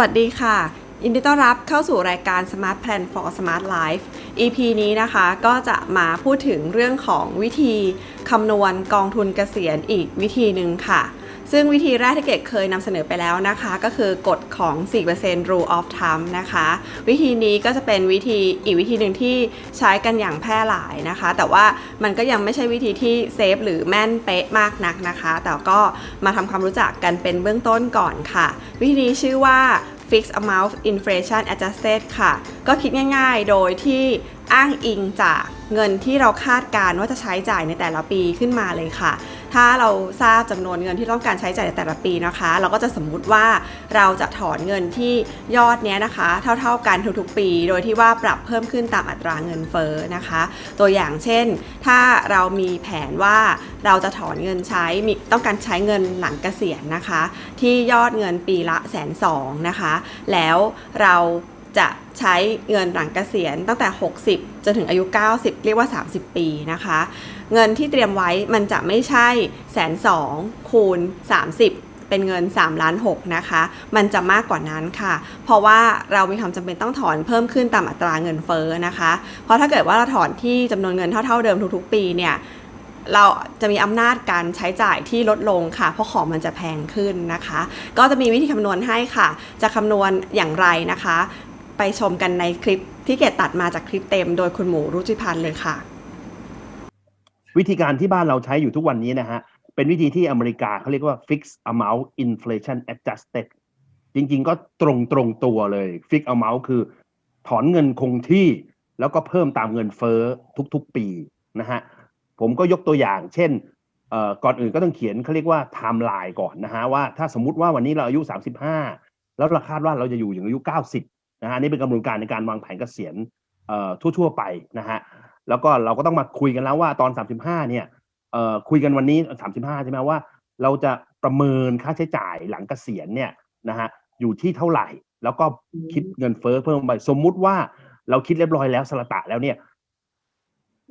วัสดีค่ะยินดีต้อนรับเข้าสู่รายการ Smart Plan for Smart Life EP นี้นะคะก็จะมาพูดถึงเรื่องของวิธีคำนวณกองทุนเกษียณอีกวิธีหนึ่งค่ะ ซึ่งวิธีแรกที่เกดเคยนำเสนอไปแล้วนะคะ ก็คือกฎของ 4% rule of thumb นะคะ วิธีนี้ก็จะเป็นวิธีอีกวิธีหนึ่งที่ใช้กันอย่างแพร่หลายนะคะ แต่ว่ามันก็ยังไม่ใช่วิธีที่เซฟหรือแม่นเป๊ะมากนักนะคะ แต่ก็มาทำความรู้จักกันเป็นเบื้องต้นก่อนค่ะ วิธีนี้ชื่อว่า fixed amount inflation adjusted ค่ะ ก็คิดง่ายๆ โดยที่อ้างอิงจาก เงินที่เราคาดการณ์ว่าจะใช้จ่ายในแต่ละปีขึ้นมาเลยค่ะ ถ้าเราทราบจำนวนเงินที่ต้องการใช้จ่ายในแต่ละปีนะคะ เราก็จะสมมุติว่าเราจะถอนเงินที่ยอดเนี้ยนะคะ เท่า ๆกันทุกๆปี โดยที่ว่าปรับเพิ่มขึ้นตามอัตราเงินเฟ้อนะคะ ตัวอย่างเช่น ถ้าเรามีแผนว่าเราจะถอนเงินใช้มีต้องการใช้เงินหลังเกษียณนะคะ ที่ยอดเงินปีละแสนสองนะคะ แล้วเราจะ ใช้เงินหลังเกษียณตั้งแต่ 60 จนถึงอายุ 90 เรียกว่า 30 ปีนะคะ เงินที่เตรียมไว้มันจะไม่ใช่แสนสองคูณ 30เป็นเงิน3ล้าน6นะคะ มันจะมากกว่านั้นค่ะ เพราะว่าเรามีความจำเป็นต้องถอนเพิ่มขึ้นตามอัตราเงินเฟ้อนะคะ เพราะถ้าเกิดว่าเราถอนที่จำนวนเงินเท่า ๆเดิมทุกๆ ปีเนี่ย เราจะมีอำนาจการใช้จ่ายที่ลดลงค่ะ เพราะของมันจะแพงขึ้นนะคะ ก็จะมีวิธีคำนวณให้ค่ะ จะคำนวณอย่างไรนะคะ ไปชมกันในคลิปที่เกดตัดมาจากคลิปเต็ม โดยคุณหมูรุจิพันธ์เลยค่ะ วิธีการที่บ้านเราใช้อยู่ทุกวันนี้นะฮะ เป็นวิธีที่อเมริกาเขาเรียกว่า fixed amount inflation adjusted จริงๆ ก็ตรงตรงตัวเลย fixed amount คือถอนเงินคงที่แล้วก็เพิ่มตามเงินเฟ้อทุกๆปีนะฮะ ผมก็ยกตัวอย่างเช่นก่อนอื่นก็ต้องเขียนเขาเรียกว่าไทม์ไลน์ก่อนนะฮะว่าถ้าสมมติว่าวันนี้เราอายุ 35 แล้วเราคาดว่าเราจะอยู่ถึงอายุ 90 นะฮะอันนี่เป็นกำหนดการในการวางแผนเกษียณเอ่อทั่ว ๆ ไปนะฮะแล้วก็เราก็ต้องมาคุยกันแล้วว่าตอน 35 เนี่ยเอ่อคุยกันวันนี้ 35 ใช่ไหมว่า เราจะประเมินค่าใช้จ่ายหลังเกษียณเนี่ยนะฮะอยู่ที่เท่าไหร่ แล้วก็คิดเงินเฟ้อเพิ่มไปสมมุติว่าเราคิดเรียบร้อยแล้วสละตะแล้วเนี่ย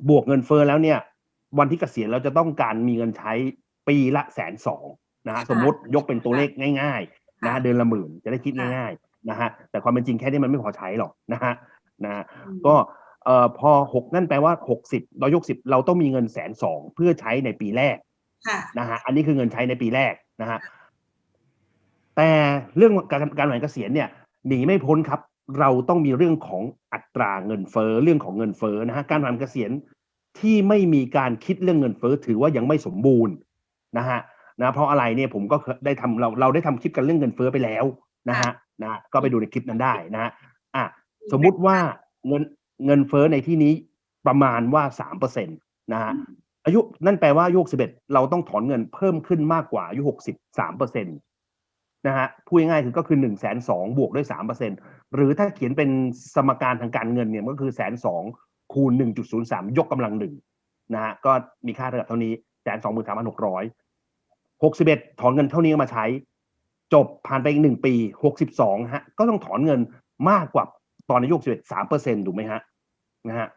บวกเงินเฟ้อแล้วเนี่ย วันที่เกษียณเราจะต้องการมีเงินใช้ปีละแสนสองนะฮะสมมติยกเป็นตัวเลขง่าย ๆ นะฮะเดือนละหมื่นจะได้คิดง่ายๆ นะฮะแต่ความเป็นจริงแค่นี้มันไม่พอใช้หรอกนะฮะนะฮะก็เอ่อพอหกนั่นแปลว่าหกสิบร้อยยกสิบเราต้องมีเงินแสนสองเพื่อใช้ในปีแรกค่ะนะฮะอันนี้คือเงินใช้ในปีแรกนะฮะแต่เรื่องการการหมายเกษียณเนี่ยหนีไม่พ้นครับ เราต้องมีเรื่องของอัตราเงินเฟ้อเรื่องของเงินเฟ้อนะฮะการหมายเกษียณที่ไม่มีการคิดเรื่องเงินเฟ้อถือว่ายังไม่สมบูรณ์นะฮะนะเพราะอะไรเนี่ยผมก็เคยได้ทำเราเราได้ทำคลิปกันเรื่องเงินเฟ้อไปแล้ว นะฮะนะก็ไปดูในคลิปนั้นได้นะฮะอะสมมุติว่าเงินเงินเฟ้อในที่นี้ประมาณว่าสามเปอร์เซ็นตนะฮะอายุนั่นแปลว่าอายุสิบเอ็ดเราต้องถอนเงินเพิ่มขึ้นมากกว่าอายุหกสิบสามเปอร์เซ็นตนะฮะพูดง่ายๆคือก็คือหนึ่งแสนสองบวกด้วยสามเปอร์เซ็นหรือถ้าเขียนเป็นสมการทางการเงินเนี่ยมันก็คือแสนสองคูณหนึ่งจุดศูนย์สามยกกำลังหนึ่งนะฮะก็มีค่าเท่ากับเท่านี้แสนสองหมื่นสามพันหกร้อยหกสิบเอ็ดถอนเงินเท่านี้มาใช้ จบผ่านไปอีกหนึ่งปีหกสิบสองฮะ ก็ต้องถอนเงินมากกว่าตอนอายุ61สามเปอร์เซ็นถูกไหมฮะนะฮะ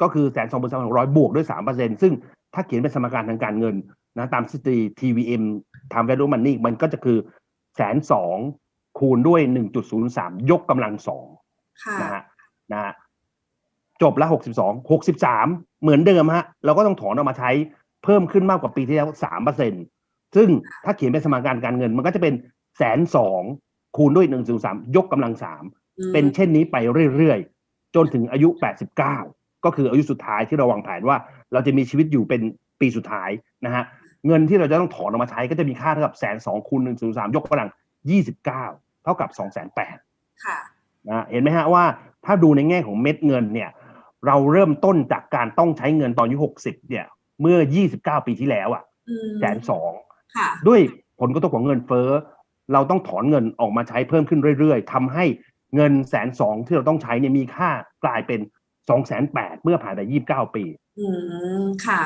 ก็คือแสนสองพันสองร้อยบวกด้วยสามเปอร์เซ็นซึ่งถ้าเขียนเป็นสมการทางการเงินนะตามทฤษฎี TVM Time Value Money มันก็จะคือแสนสองคูณด้วยหนึ่งจุดศูนย์สามยกกำลังสองค่ะนะฮะนะฮะจบละหกสิบสองหกสิบสามเหมือนเดิมฮะ เราก็ต้องถอนออกมาใช้เพิ่มขึ้นมากกว่าปีที่แล้วสามเปอร์เซ็นซึ่งถ้าเขียนเป็นสมการการเงิน มันก็จะเป็น แสนสองคูณด้วยหนึ่งจุดสามยกกำลังสามเป็นเช่นนี้ไปเรื่อยๆ จนถึงอายุ 89 ก็คืออายุสุดท้ายที่เราวางแผนว่า เราจะมีชีวิตอยู่เป็นปีสุดท้ายนะฮะเงินที่เราจะต้องถอนออกมาใช้ก็จะมีค่าเท่ากับแสนสองคูณหนึ่งศูนย์สามยกกำลัง29เท่ากับ2 8 0 0 0ค่ะนะเห็นไหมฮะว่าถ้าดูในแง่ของเม็ดเงินเนี่ย เราเริ่มต้นจากการต้องใช้เงินตอนอายุ60เนี่ย เมื่อ29ปีที่แล้วอะอืมแสนสองค่ะด้วยผลกระทบของเงินเฟ้อ เราต้องถอนเงินออกมาใช้เพิ่มขึ้นเรื่อยๆทำให้เงินแสนสองที่เราต้องใช้เนี่ยมีค่ากลายเป็นสองแสนแปดเมื่อผ่านไปยี่บเก้าปี อืมค่ะ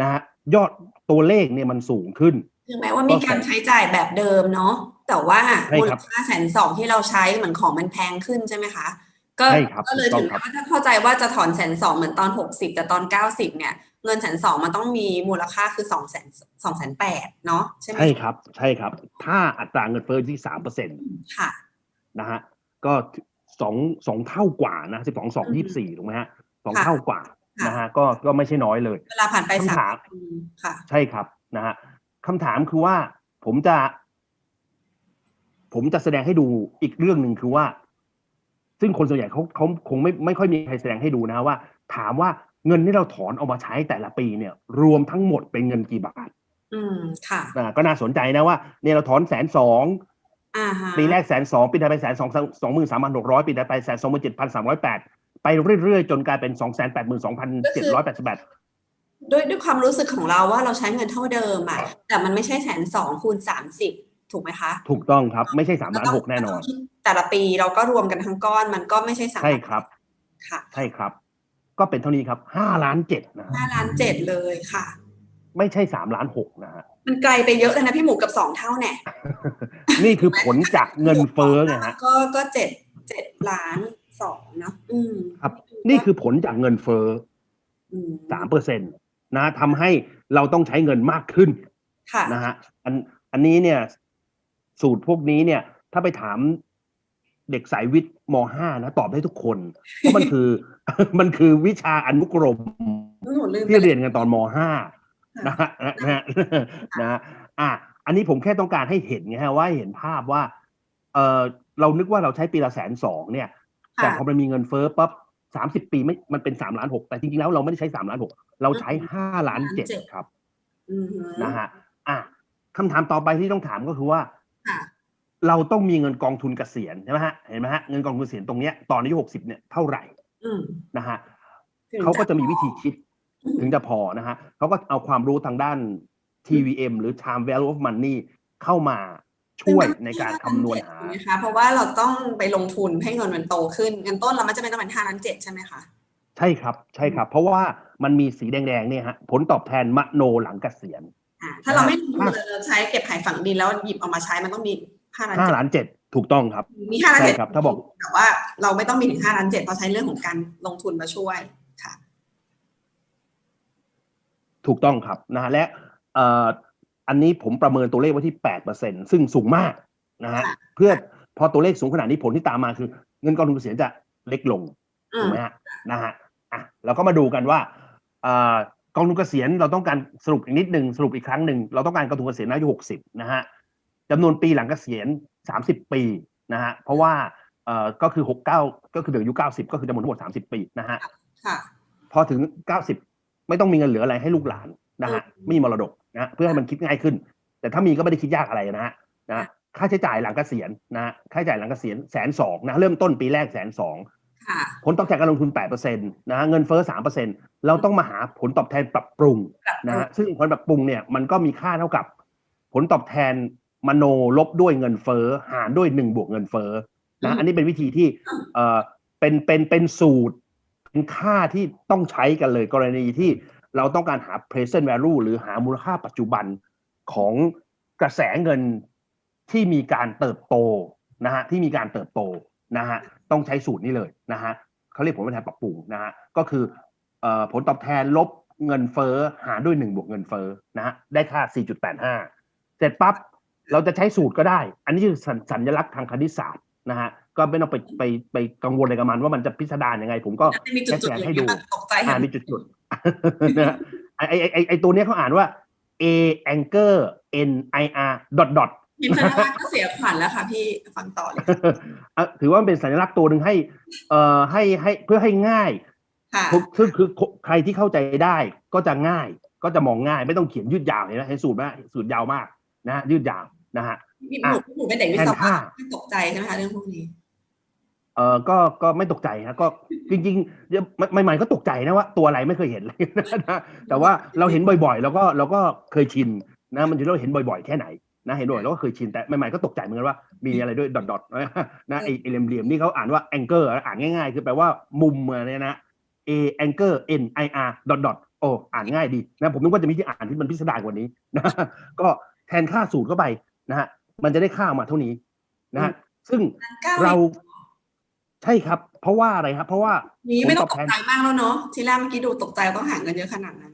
นะฮะยอดตัวเลขเนี่ยมันสูงขึ้นถึงแม้ว่ามีการใช้จ่ายแบบเดิมเนาะแต่ว่าใช่มูคลรับค่าแสนสองที่เราใช้เหมือนของมันแพงขึ้นใช่ไหมคะก็ใช่ครับก็เลยถูถึกงต้องแม้ครับว่าจะเข้าใจว่าจะถอนแสนสองเหมือนตอนหกสิบแต่ตอนเก้าสิบเนี่ย เงินแสนสองมันต้องมีมูลค่าคือสองแสนสองแสนแปดเนาะใช่ไหมใช่ครับ ใช่ครับ ถ้าอัตราเงินเฟ้อที่สามเปอร์เซ็นตค่ะนะฮะก็สองสองเท่ากว่านะสิบสองสองยี่สิบสี่ถูกไหมฮะสองเท่ากว่านะฮะก็ก็ไม่ใช่น้อยเลย เวลาผ่านไปสาคำถามมปีค่ะ ใช่ครับนะฮะคำถามคือว่าผมจะ ผมจะแสดงให้ดูอีกเรื่องหนึ่งคือว่า ซึ่งคนส่วนใหญ่เขาเขาคงไม่ไม่ค่อยมีใครแสดงให้ดูนะฮะว่า ถามว่า เงินที่เราถอนเอามาใช้แต่ละปีเนี่ย รวมทั้งหมดเป็นเงินกี่บาท อืมค่ะอ่าก็น่าสนใจนะว่าเนี่ยเราถอนแสนสองอ่าฮะปีแรกแสนสองปีถัดไปแสนสองสองหมื่นสามพันหกร้อยปีถัดไปแสนสองหมื่นเจ็ดพันสามร้อยแปดไปเรื่อยๆ จนกลายเป็นสองแสนแปดหมื่นสองพันเจ็ดร้อยแปดสิบแปดด้วยด้วยความรู้สึกของเราว่าเราใช้เงินเท่าเดิมอะแต่มันไม่ใช่แสนสองคูณสามสิบถูกไหมคะ ถูกต้องครับไม่ใช่สามล้านหกแน่นอน แต่ละปีเราก็รวมกันทั้งก้อนมันก็ไม่ใช่สามใช่ครับ ค่ะ ใช่ครับ ก็เป็นเท่านี้ครับห้าล้านเจ็ดนะฮะห้าล้านเจ็ดเลยค่ะ ไม่ใช่สามล้านหกนะฮะมันไกลไปเยอะเลยนะพี่หมูกับสองเท่าแน่นี่คือผลจากเงินเฟ้อไงฮะก็ก็เจ็ดเจ็ดล้านสองเนอะอืมครับ นี่คือผลจากเงินเฟ้อมสามเปอร์เซ็นตนะทำให้เราต้องใช้เงินมากขึ้นค่ะนะฮะอันอันนี้เนี่ย สูตรพวกนี้เนี่ย ถ้าไปถาม เด็กสายวิทย์มห้านะตอบได้ทุกคนเพราะมันคือ มันคือวิชาอนุกรมหนูลืมไปที่เลเรียยนกันตอนมห้านะฮะนะฮะนะฮะอะอันนี้ผมแค่ต้องการให้เห็นไงฮะว่าให้เห็นภาพว่า เออเรานึกว่าเราใช้ปีละแสนสองเนี่ย แต่พอมันมีเงินเฟ้อปั๊บสามสิบปีไม่มันเป็นสามล้านหกแต่จริงๆแล้วเราไม่ได้ใช้สามล้านหกเราใช้ห้าล้านเจ็ดครับอืมนะฮะอะคำถามต่อไปที่ต้องถามก็คือว่าค่ะ เราต้องมีเงินกองทุนเกษียณใช่ไหมฮะเห็นไหมฮะเงินกองทุนเกษียณตรงเนี้ยตอนอายุหกสิบเนี่ยเท่าไหร่อืมนะฮะถึงเขาก็จะมีวิธีคิดถึงจะพอนะฮะเขาก็เอาความรู้ทางด้าน TVM หรือ Time Value of Money เข้ามาช่วยในการคำนวณหาถูกไหมคะเพราะว่าเราต้องไปลงทุนให้เงินมันโตขึ้นเงินต้นเรามันจะเป็นประมาณห้าล้านเจ็ดใช่ไหมคะใช่ครับใช่ครับ เพราะว่ามันมีสีแดงๆเนี่ยฮะผลตอบแทนมโนหลังเกษียณอ่าถ้าเราไม่ลงทุนเลยเราใช้เก็บหายฝังดินแล้วหยิบเออกมาใช้มันต้องมี ห้าล้านห้าเจ็ดล้านเจ็ดถูกต้องครับ มีห้าล้านเจ็ดใช่ครับ ถ้าบอกแต่ว่าเราไม่ต้องมีถึงห้าล้านเจ็ดเพราะใช้เรื่องของการลงทุนมาช่วยค่ะ ถูกต้องครับนะฮะและเอ่ออันนี้ผมประเมินตัวเลขไว้ที่แปดเปอร์เซ็นซึ่งสูงมากนะฮะค่ะเพื่อพอตัวเลขสูงขนาดนี้ผลที่ตามมาคือ เงินกองทุนเกษียณจะเล็กลงอืถูมกไหมฮะนะฮะอะเราก็มาดูกันว่าเอ่อกองทุนเกษียณเราต้องการสรุปอีกนิดหนึ่งสรุปอีกครั้งหนึ่งเราต้องการกองทุนเกษียณอายุหกสิบนะฮะ จำนวนปีหลังเกษียณสามสิบปีนะฮะเพราะว่าเอ่อก็คือหกเก้าก็คือถึงอายุเก้าสิบก็คือจำนวนทั้งหมดสามสิบปีนะฮะค่ะพอถึงเก้าสิบไม่ต้องมีเงินเหลืออะไรให้ลูกหลานนะฮะอืมไม่มีมรดกนะฮะเพื่อให้มันคิดง่ายขึ้น แต่ถ้ามีก็ไม่ได้คิดยากอะไรนะฮะนะค่าใช้จ่ายหลังเกษียณนะฮะค่าใช้จ่ายหลังเกษียณแสนสองนะเริ่มต้นปีแรกแสนสองค่ะผลตอบแทนการลงทุน 8%นะฮะเงินเฟ้อ 3%เราต้องมาหาผลตอบแทนปรับปรุงนะฮะซึ่งผลปรับปรุงเนี่ยมันก็มีค่าเท่ากับผลตอบแทน มโนลบด้วยเงินเฟ้อหารด้วย1บวกเงินเฟ้อนะอันนี้เป็นวิธีที่เอ่อเป็นเป็นเป็นสูตร เป็นค่าที่ต้องใช้กันเลยกรณีที่เราต้องการหา present value หรือหามูลค่าปัจจุบันของกระแสเงินที่มีการเติบโตนะฮะที่มีการเติบโตนะฮะต้องใช้สูตรนี้เลยนะฮะเขาเรียกผลตอบแทนปรับปรุงนะฮะก็คือเอ่อผลตอบแทนลบเงินเฟ้อหารด้วย1บวกเงินเฟ้อนะฮะได้ค่า 4.85 เสร็จปั๊บ เราจะใช้สูตรก็ได้ อันนี้คือสัญสัญลักษณ์ทางคณิตศาสตร์นะฮะก็ไม่ต้องไปไปไปกังวลอะไรกับมันว่ามันจะพิสดารยังไง ผมก็จะมีจุดๆอย่างเงี้ยมันตกใจอ่าเห็นมีจุดๆนะฮะไอไอไอไอตัวเนี้ยเขาอ่านว่า a anchor n i r dot dot พิมพ์ชนะก็เสียขวัญแล้วค่ะพี่ฟังต่อเลยอะถือว่ามันเป็นสัญลักษณ์ตัวหนึ่งให้เอ่อให้ให้เพื่อให้ง่ายค่ะทุกซึ่งคือใครที่เข้าใจได้ก็จะง่ายก็จะมองง่ายไม่ต้องเขียนยืดยาวเห็นไหมเห็นสูตรไหมสูตรยาวมากนะฮะยืดยาว นะฮะพี่หนูพี่หนูเป็นเด็กวิศแทนวะค่าไม่ตกใจใช่ไหมคะเรื่องพวกนี้เออก็ก็ไม่ตกใจฮะก็จริงๆเดี๋ยวใหม่ๆก็ตกใจนะว่าตัวอะไรไม่เคยเห็นเลยนะแต่ว่าเราเห็นบ่อยๆ แล้วก็เราก็เคยชินนะมันจะเราเห็นบ่อยๆ แค่ไหนนะเห็นบ่อยแล้วก็เคยชินแต่ใหม่ๆก็ตกใจเหมือนกันว่ามีอะไรด้วยดอทๆนะนะไอ้ไอ้เหลี่ยมๆนี่เขาอ่านว่า anchor อ่านง่ายๆ คือแปลว่ามุมมาเนี่ยนะ a anchor n i r dot dot โอ้อ่านง่ายดีนะผมนึกว่าจะมีที่อ่านที่มันพิสดารกว่านี้นะก็แทนค่าสูตรเข้าไป นะฮะมันจะได้ค่าออกมาเท่านี้นะฮะซึ่งเราใช่ครับ เพราะว่าอะไรครับ เพราะว่านี้ไม่ต้องผตลกบแทใจมากแล้วเนาะทีแรกเมื่อกี้ดูตกใจต้องหาเงินเยอะขนาดนั้น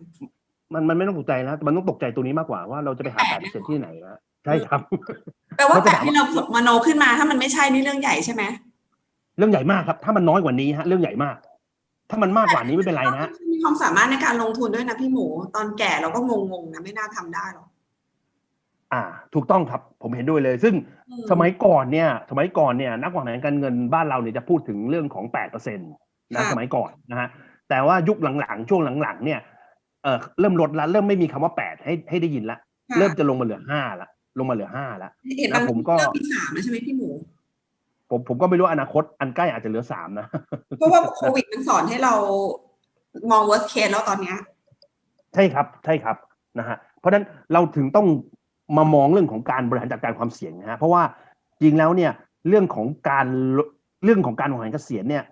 มันมันไม่ต้องตกใจนะแต่มันต้องตกใจตัวนี้มากกว่าว่าเราจะไปหาแปแปดดไม่เปอร์พอเซ็นที่ไหนนะใช่ครับแปลว่าเขาแบจะบถามที่เรามโนขึ้นมาถ้ามันไม่ใช่นี่เรื่องใหญ่ใช่ไหมเรื่องใหญ่มากครับ ถ้ามันน้อยกว่านี้ฮะ เรื่องใหญ่มาก ถ้ามันมากกว่านี้ไม่เป็นไรนะฮะมีความสามารถในการลงทุนด้วยนะพี่หมู ตอนแก่เราก็งงๆนะไม่น่าทำได้หรอก อ่า ถูกต้องครับ ผมเห็นด้วยเลย ซึ่งอืสมัยก่อนเนี่ย สมัยก่อนเนี่ย นักวางแผนการเงินบ้านเราเนี่ยจะพูดถึงเรื่องของแปดเปอร์เซ็นต์นะสมัยก่อนนะฮะ แต่ว่ายุคหลังๆ ช่วงหลังๆ เนี่ย เออเริ่มลดละ เริ่มไม่มีคำว่าแปดให้ให้ได้ยินละค่ะเริ่มจะลงมาเหลือห้าละ ลงมาเหลือห้าละเห็นบางนะผมก็เริ่มมีสามแล้วใช่ไหมพี่หมูผมผมก็ไม่รู้อนาคตอันใกล้อาจจะเหลือสามนะ เพราะว่าโควิดมันสอนให้เรามอง worst case แล้วตอนเนี้ย ใช่ครับ ใช่ครับนะฮะ เพราะฉะนั้นเราถึงต้อง มามองเรื่องของการบริหารจัดการความเสี่ยงนะฮะเพราะว่าจริงแล้วเนี่ยเรื่องของการเรื่องของการวางแผนเกษียณเนี่ย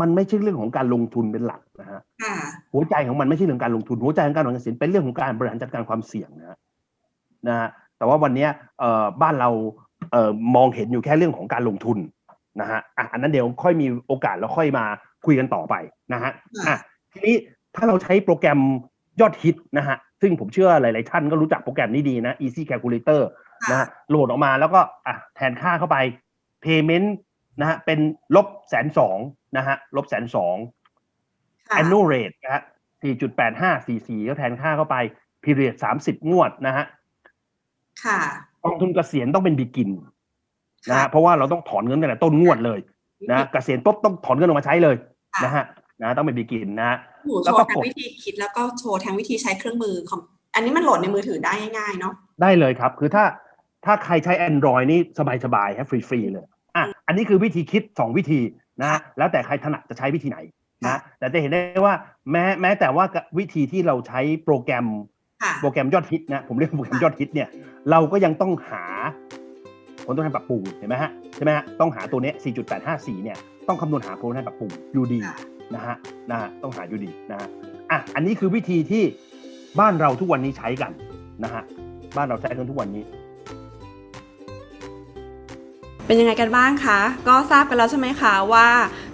มันไม่ใช่เรื่องของการลงทุนเป็นหลักนะฮะค่ะหัวใจของมันไม่ใช่เรื่องการลงทุน หัวใจของการวางแผนเกษียณเป็นเรื่องของการบริหารจัดการความเสี่ยงนะฮะนะฮะแต่ว่าวันเนี้ยเอ่อบ้านเราเอ่อมองเห็นอยู่แค่เรื่องของการลงทุนนะฮะอะอันนั้นเดี๋ยวค่อยมีโอกาสแล้วค่อยมาคุยกันต่อไปนะฮะค่ะอะทีนี้ถ้าเราใช้โปรแกรมยอดฮิตนะฮะ ซึ่งผมเชื่อหลาย ๆ ท่านก็รู้จักโปรแกรมนี้ดีนะ Easy Calculator นะฮะโหลดออกมาแล้วก็อะแทนค่าเข้าไป payment นะฮะเป็นลบแสนสองนะฮะลบแสนสองค่ะ annual rate นะฮะ4.8544ก็แทนค่าเข้าไป period 30งวดนะฮะค่ะกองทุนเกษียณต้องเป็น begin นะค่ะฮะเพราะว่าเราต้องถอนเงินตั้งแต่ต้นงวดเลยนะเกษียณปุ๊บต้องถอนเงินออกมาใช้เลยนะฮะนะต้องเป็น begin นะฮะ หมูแล้โชวก็ว์ทั้กงดวิธีคิดแล้วก็โชว์ทั้งวิธีใช้เครื่องมือของอันนี้มันโหลดในมือถือได้ง่ายๆเนาะได้เลยครับ คือถ้าถ้าใครใช้ Android นี่สบายๆฮะฟรีๆเลยอะอันนี้คือวิธีคิด 2 วิธีนะฮะแล้วแต่ใครถนัดจะใช้วิธีไหนนะแต่จะเห็นได้ว่าแม้แม้แต่ว่าวิธีที่เราใช้โปรแกรมค่ะโปรแกรมยอดฮิตนะผมเรียกโปรแกรมยอดฮิตเนี่ยเราก็ยังต้องหาผลตอบแทนปรับปรุงเห็นไหมฮะใช่ไหมฮะต้องหาตัวเนี้ย4.854เนี่ยต้องคำนวณหาผลตอบแทนปรับปรุงอยู่ดีค่ะ นะฮะนะฮะต้องหาอยู่ดีนะฮะอะอันนี้คือวิธีที่บ้านเราทุกวันนี้ใช้กันนะฮะบ้านเราใช้กันทุกวันนี้ เป็นยังไงกันบ้างคะ ก็ทราบกันแล้วใช่ไหมคะว่า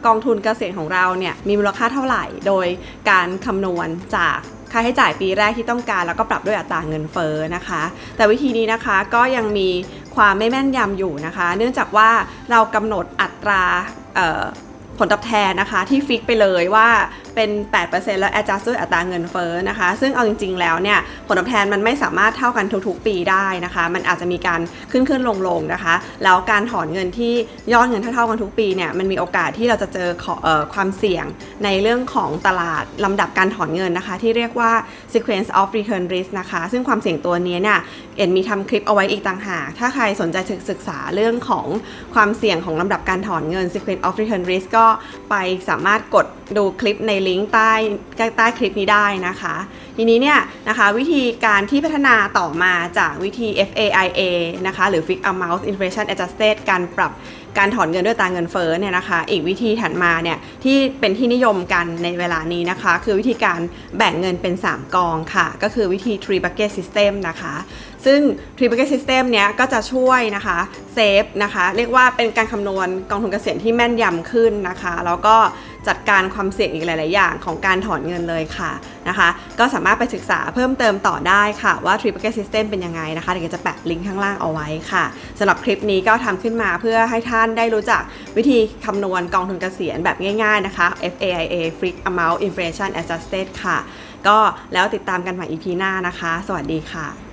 กองทุนเกษียณของเราเนี่ยมีมูลค่าเท่าไหร่ โดยการคำนวณจากค่าใช้จ่ายปีแรกที่ต้องการแล้วก็ปรับด้วยอัตราเงินเฟ้อนะคะ แต่วิธีนี้นะคะก็ยังมีความไม่แม่นยำอยู่นะคะ เนื่องจากว่าเรากำหนดอัตรา ผลตอบแทนนะคะที่ฟิกไปเลยว่า เป็น 8%แล้ว adjust ด้วยอัตราเงินเฟ้อนะคะ ซึ่งเอาจริง ๆ แล้วเนี่ยผลตอบแทนมันไม่สามารถเท่ากันทุกๆ ปีได้นะคะ มันอาจจะมีการขึ้นขึ้นลงลงนะคะ แล้วการถอนเงินที่ยอดเงินเท่าๆกันทุกปีเนี่ยมันมีโอกาสที่เราจะเจอออความเสี่ยงในเรื่องของตลาดลำดับการถอนเงินนะคะ ที่เรียกว่า sequence of return risk นะคะ ซึ่งความเสี่ยงตัวนี้เนี่ยเอ็นมีทำคลิปเอาไว้อีกต่างหากถ้าใครสนใจศึกษาเรื่องของความเสี่ยงของลำดับการถอนเงิน sequence of return risk ก็ไปสามารถกดดูคลิปในลิงก์ใต้ใต้คลิปนี้ได้นะคะ ทีนี้เนี่ยนะคะวิธีการที่พัฒนาต่อมาจากวิธี FAIA นะคะหรือ Fixed Amount Inflation Adjusted การปรับการถอนเงินด้วยอัตาเงินเฟ้อเนี่ยนะคะ อีกวิธีถัดมาเนี่ยที่เป็นที่นิยมกันในเวลานี้นะคะ คือวิธีการแบ่งเงินเป็น 3 กองค่ะ ก็คือวิธี Three Bucket System นะคะ ซึ่ง Three Bucket System เนี้ยก็จะช่วยนะคะเซฟนะคะ เรียกว่าเป็นการคำนวณกองทุนเกษียณที่แม่นยำขึ้นนะคะ แล้วก็ จัดการความเสี่ยงอีกหลาย ๆ อย่างของการถอนเงินเลยค่ะนะคะ ก็สามารถไปศึกษาเพิ่มเติมต่อได้ค่ะว่า Three Bucket System เป็นยังไงนะคะเดี๋ยวจะแปะลิงก์ข้างล่างเอาไว้ค่ะสำหรับคลิปนี้ก็ทำขึ้นมาเพื่อให้ท่านได้รู้จักวิธีคำนวณกองทุนเกษียณแบบง่าย ๆ นะคะ FAIA Fixed Amount Inflation Adjusted ค่ะ ก็แล้วติดตามกันใหม่ EP หน้านะคะ สวัสดีค่ะ